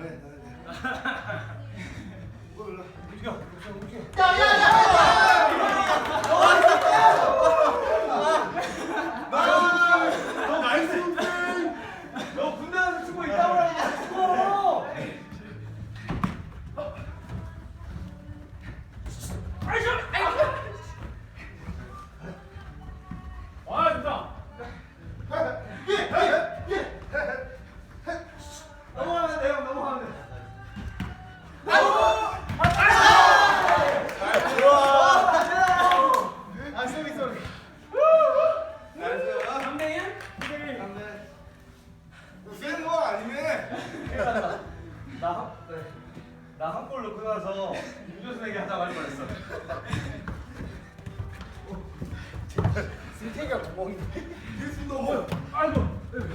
ver, a 나 한 골 넣고 나서 윤조순에게 하자고 할 뻔했어. 승태가 구멍인데. 예수 너무. 어, 아이고. 아이고.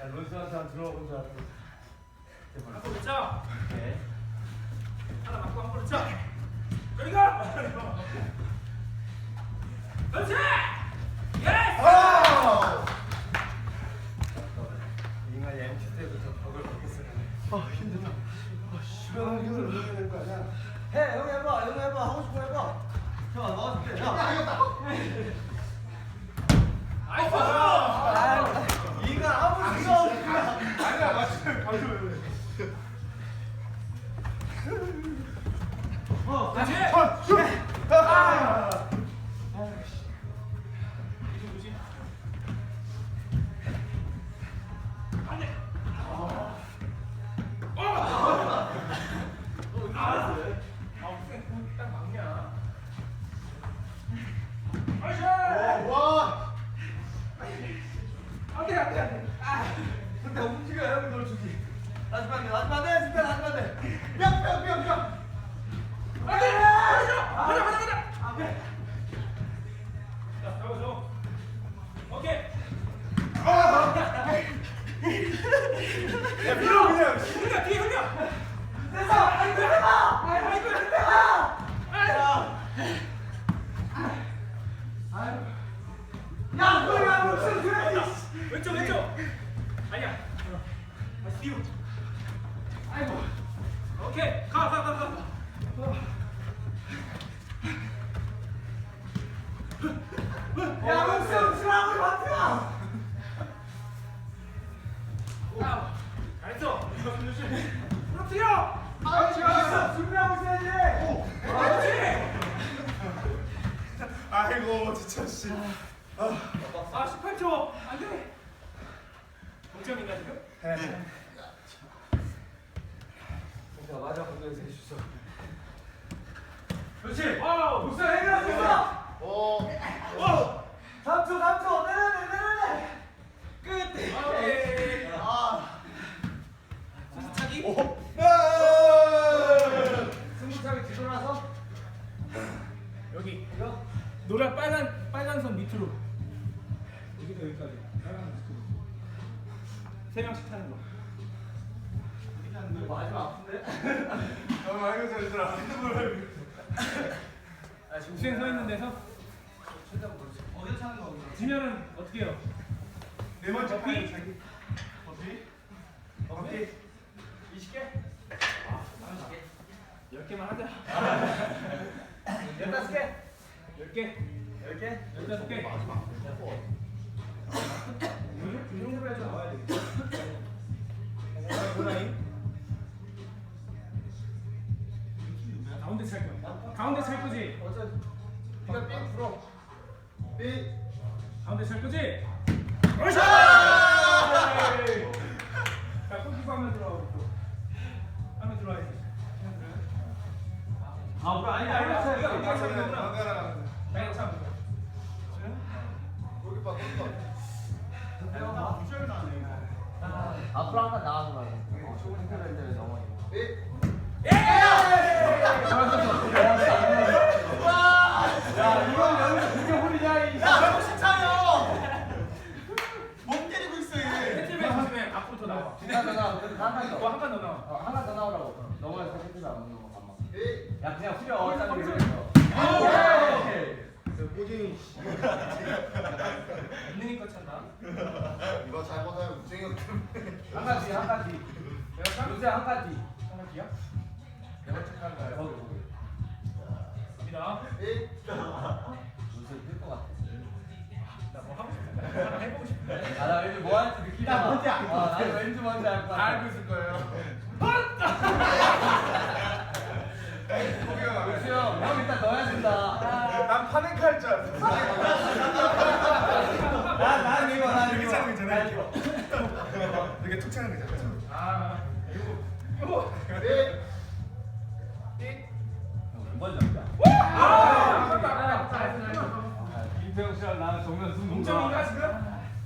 야 런스한테 한 들어본 줄 알았어. 한 골을 차. 네. 하나 맞고 한 골을 차. 그러니까. 그렇지. 예스. 아! 인간 MT 때부터 벽을 바꿨으네. 아 힘들다. 아 시원한 힘을 얻어야 될거 아니야? 해, 형 해봐, 형 해봐, 하고 싶어 해봐. 형 나와줄게. 형. 나이스. 아, 그렇지. 아! 이제 아, 잘했어. 부러뜨려. 무슨 준비하고 있어야지. 그렇지. 아이고 진짜 씨. 아, 18초. 안 돼. 동점인가 지금? 자, 맞아, 공격에서 해주셔. 그렇지. 와우. 무슨 해결할 수 있어? 오. 3초, 3초. 내려내, 내려내. 끝. 오케이. 아. 승차기. 오. 승부차기 뒤돌아서. 여기. 이거. 노란 빨간 빨간 선 밑으로. 여기서 여기까지. 빨간 선 밑으로. 세 명씩 타는 거. 마지막 아픈데? 너무 많이 잘했더라. 아, 지금 수행 서 있는 데서 최대한 모르지. 어디서 차는 거? 지면은 어떻게 해요? 네 번째? 파이 자기. 커피? 커피? 20개? 아, 10개만 하자. 15개? 10개. 10개? 15개. 이 정도로 해서 나와야 돼. 가운데 가운데 찰 거지? 어차피 네가 삥 풀어. 삥. 가운데 찰 거지? 어이씨! 자, 골키퍼 하면 들어가고. 하면 들어와야지. 아. 아니다. 이거, 이거, 이거, 이거, 이거. 이거. 나가라. 그냥 참. 거기 봐 거기 봐. 앞으로 한번 나와서 말해. 좋은 표현들 넘어. 야, 갑니다. 요새 뜰것 같아. 나뭐 하고 싶은데. 하나 해보고 싶은데. 아, 나 왠지 뭐 할지 느낌이 나 뭔지 알것 아, 같아. 나도 왠지 뭔지 알것 같아. 알고 있을 거예요. 거기가 요새 형, 형 일단 넣어야 된다. 난 파네카 할줄 알았어. 나, 난 이거, 난 이거. 차는 거잖아. 이렇게 툭 차는 거잖아. 아, 동점인가 지금?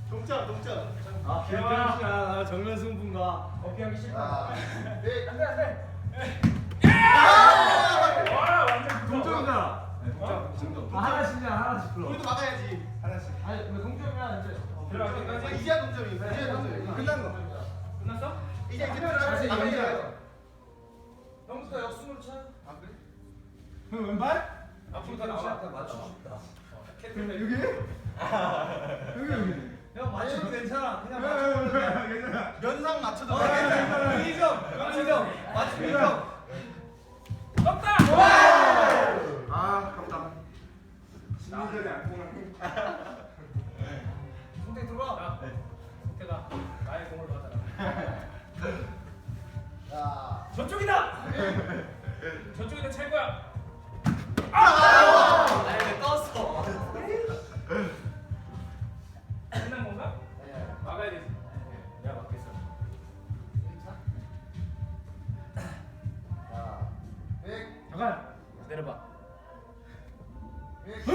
동점 동점. 아, 아 개화 시간 아, 정면 승부인가? 어깨 하기 싫다. 아, 네 안돼 안돼. 예! 와 완전 동점이다. 네, 동점 어? 하나씩이야 하나씩 불러. 우리도 막아야지. 하나씩. 아니 근데 동점이야 이제. 아, 이제야 동점이. 네, 이제 동점. 끝난 거. 끝났어? 이제 이제 이제. 형부터 역순으로 차. 그래? 왼발? 앞으로 다 나와. 맞추고 싶다. 어, 여기? 여기 여기. 형 맞춰도 괜찮아. 그냥 왜, 맞춰도 왜, 돼. 왜, 괜찮아. 면상 맞춰도 어, 돼. 괜찮아. 2점. 2점. 맞추고 2점. 떴다! 아 아깝다. 심리전이 안 통하네. 송태 들어와. 자, 태가 나의 공을 받아라. 자 저쪽이다! 저쪽에다 찰 거야. 아니 왜 떴어? 끝난 잠깐. 내려봐. 백.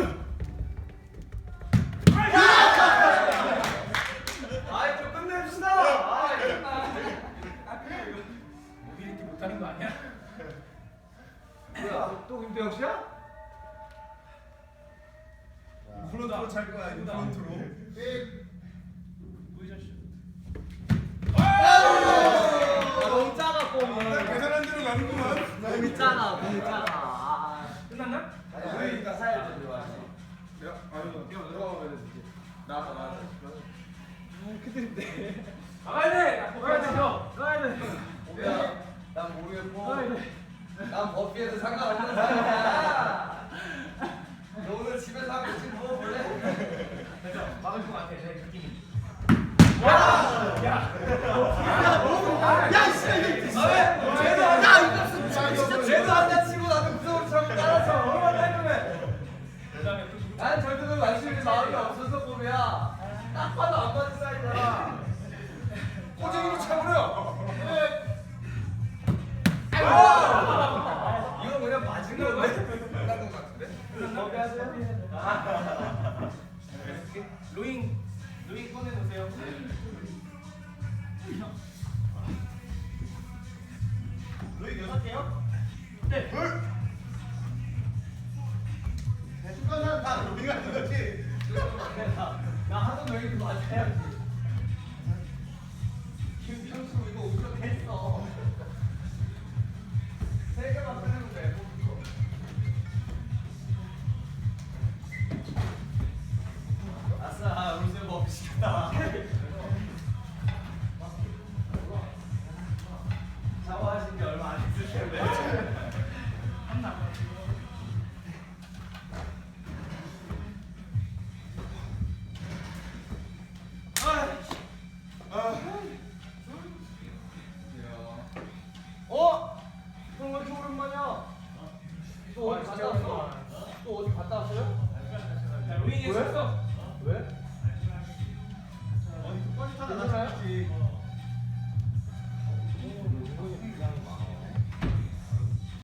아이 좀 끝냅시다. 아 이겼다. 모빌리티 못하는 거 아니야? 뭐야? 또 김태형 씨야? 프론트로 찰 거야. 프론트로. 백. 너희 여섯 개요? 네. 축